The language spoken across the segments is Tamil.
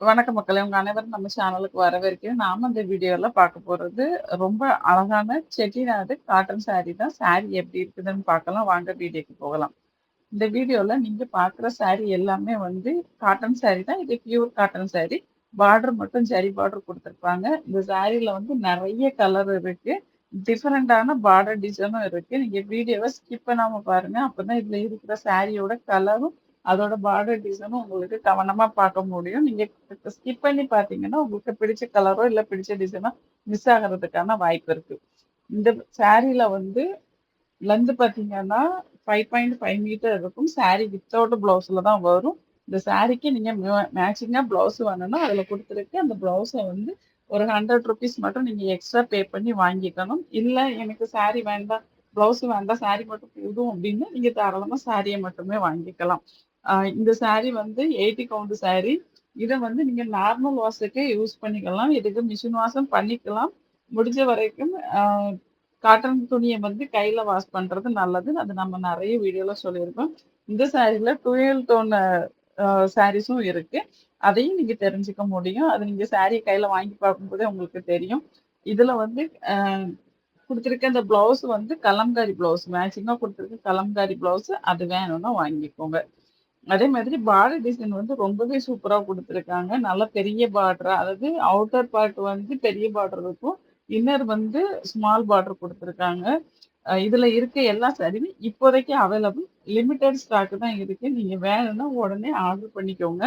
வணக்கம் மக்களே! உங்க அனைவரும் நம்ம சேனலுக்கு வரவேற்கிறேன். நாம இந்த வீடியோல பார்க்க போறது, ரொம்ப அழகான செட்டிநாடு காட்டன் சாரி தான். சாரி எப்படி இருக்குதுன்னு பார்க்கலாம். வாங்க வீடியோக்கு போகலாம். இந்த வீடியோல நீங்க பார்க்குற சாரி எல்லாமே வந்து காட்டன் சாரி தான். இது பியூர் காட்டன் சாரி. பார்டர் மட்டும் சரி பார்டர் கொடுத்துருப்பாங்க இந்த சாரியில வந்து நிறைய கலர் இருக்கு. டிஃப்ரெண்டான பார்டர் டிசைனும் இருக்கு. நீங்க வீடியோவை ஸ்கிப் பண்ணாம பாருங்க. அப்பதான் இதுல இருக்கிற சாரியோட கலரும், அதோட பார்டர் டிசைனும் உங்களுக்கு கவனமாக பார்க்க முடியும். நீங்கள் ஸ்கிப் பண்ணி பார்த்தீங்கன்னா, உங்களுக்கு பிடிச்ச கலரோ, இல்லை பிடிச்ச டிசைனோ மிஸ் ஆகுறதுக்கான வாய்ப்பு இருக்குது இந்த சாரியில் வந்து லென்த் பார்த்தீங்கன்னா, 5.5 மீட்டர் இருக்கும். சாரீ வித்தவுட் ப்ளவுஸில் தான் வரும். இந்த சாரீக்கு நீங்கள் மேட்சிங்காக ப்ளவுஸ் வேணும்னா, அதில் கொடுத்துருக்கு அந்த ப்ளவுஸை வந்து ஒரு ₹100 மட்டும் நீங்கள் எக்ஸ்ட்ரா பே பண்ணி வாங்கிக்கணும். இல்லை எனக்கு சாரீ வேண்டாம், ப்ளவுஸ் வேண்டாம், சாரீ மட்டும் போதும் அப்படின்னா நீங்கள் தாராளமாக சாரியை மட்டுமே வாங்கிக்கலாம். இந்த சாரி வந்து 80 கவுண்ட் சாரி. இதை வந்து நீங்க நார்மல் வாஷுக்கு யூஸ் பண்ணிக்கலாம். இதுக்கு மிஷின் வாஷும் பண்ணிக்கலாம். முடிஞ்ச வரைக்கும் காட்டன் துணியை வந்து கையில வாஷ் பண்றது நல்லது. அது நம்ம நிறைய வீடியோல சொல்லியிருக்கோம். இந்த சாரில 12 டோன் சாரீஸும் இருக்கு. அதையும் நீங்க தெரிஞ்சுக்க முடியும். அது நீங்க சாரியை கையில வாங்கி பார்க்கும்போதே உங்களுக்கு தெரியும். இதுல வந்து கொடுத்துருக்க இந்த பிளவுஸ் ப்ளவுஸ் வந்து கலம்காரி ப்ளவுஸ். மேட்சிங்காக கொடுத்துருக்க கலம்காரி ப்ளவுஸ். அது வேணும்னா வாங்கிக்கோங்க. அதே மாதிரி பார்டர் டிசைன் வந்து ரொம்பவே சூப்பராக கொடுத்துருக்காங்க நல்ல பெரிய பார்டரா அதாவது அவுட்டர் பார்ட் வந்து பெரிய பார்டர் இருக்கும். இன்னர் வந்து ஸ்மால் பார்டர் கொடுத்துருக்காங்க இதில் இதுல இருக்க எல்லா சாரியுமே இப்போதைக்கு அவைலபிள். லிமிட்டட் ஸ்டாக் தான் இருக்கு. நீங்க வேணும்னா உடனே ஆர்டர் பண்ணிக்கோங்க.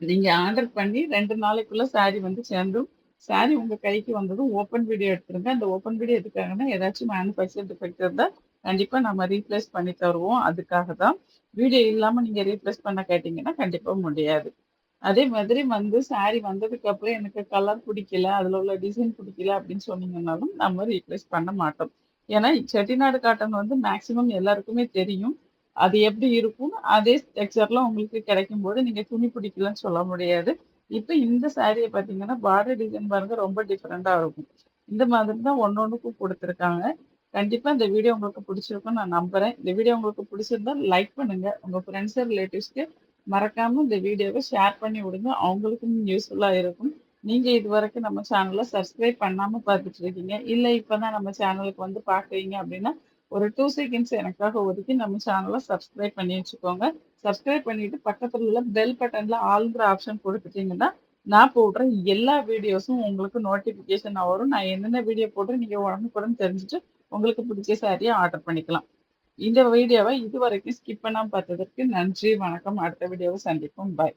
நீங்க ஆர்டர் பண்ணி ரெண்டு நாளைக்குள்ள சாரி வந்து சேர்ந்தும் சாரி உங்க கைக்கு வந்ததும் ஓப்பன் வீடியோ எடுத்துருங்க. அந்த ஓப்பன் வீடியோ எதுக்காகன்னா, ஏதாச்சும் மேனுஃபேக்சர் டிஃபெக்ட் இருந்தால் கண்டிப்பாக நம்ம ரீப்ளேஸ் பண்ணி தருவோம். அதுக்காக தான். வீடியோ இல்லாமல் நீங்கள் ரீப்ளேஸ் பண்ண கேட்டிங்கன்னா கண்டிப்பாக முடியாது. அதே மாதிரி வந்து சாரி வந்ததுக்கு அப்புறம் எனக்கு கலர் பிடிக்கல, அதில் உள்ள டிசைன் பிடிக்கல அப்படின்னு சொன்னீங்கன்னாலும், நம்ம ரீப்ளேஸ் பண்ண மாட்டோம். ஏன்னா, செட்டிநாடு காட்டன் வந்து மேக்ஸிமம் எல்லாருக்குமே தெரியும். அது எப்படி இருக்கும் அதே டெக்ஸ்சர்ல உங்களுக்கு கிடைக்கும் போது நீங்கள் துணி பிடிக்கலன்னு சொல்ல முடியாது. இப்போ இந்த சாரியை பார்த்தீங்கன்னா, பார்டர் டிசைன் பாருங்க ரொம்ப டிஃப்ரெண்ட்டாக இருக்கும். இந்த மாதிரி தான் ஒன்று ஒன்றுக்கும் கொடுத்துருக்காங்க கண்டிப்பா இந்த வீடியோ உங்களுக்கு பிடிச்சிருக்கும் நான் நம்புறேன். இந்த வீடியோ உங்களுக்கு பிடிச்சிருந்தா லைக் பண்ணுங்க. உங்க ஃப்ரெண்ட்ஸ் ரிலேட்டிவ்ஸ்க்கு மறக்காம இந்த வீடியோவை ஷேர் பண்ணி விடுங்க. அவங்களுக்கும் யூஸ்ஃபுல்லா இருக்கும். நீங்க இதுவரைக்கும் நம்ம சேனலை சப்ஸ்கிரைப் பண்ணாம பார்த்துட்டு இருக்கீங்க. இல்ல இப்பதான் நம்ம சேனலுக்கு வந்து பார்க்குறீங்க அப்படின்னா ஒரு டூ செகண்ட்ஸ் எனக்காக ஒதுக்கி நம்ம சேனலை சப்ஸ்கிரைப் பண்ணி வச்சுக்கோங்க. சப்ஸ்கிரைப் பண்ணிட்டு பக்கத்துல உள்ள பெல் பட்டன்ல ஆல்ங்கிற ஆப்ஷன் கொடுத்துட்டீங்கன்னா நான் போடுற எல்லா வீடியோஸும் உங்களுக்கு நோட்டிஃபிகேஷன் வரும். நான் என்னென்ன வீடியோ போடுறேன் நீங்க உடனுக்குடன் தெரிஞ்சுட்டு, உங்களுக்கு பிடிச்ச சாரியை ஆர்டர் பண்ணிக்கலாம். இந்த வீடியோவ இதுவரைக்கும் ஸ்கிப் பண்ணாமல் பார்த்ததற்கு நன்றி, வணக்கம். அடுத்த வீடியோவை சந்திப்போம். பாய்.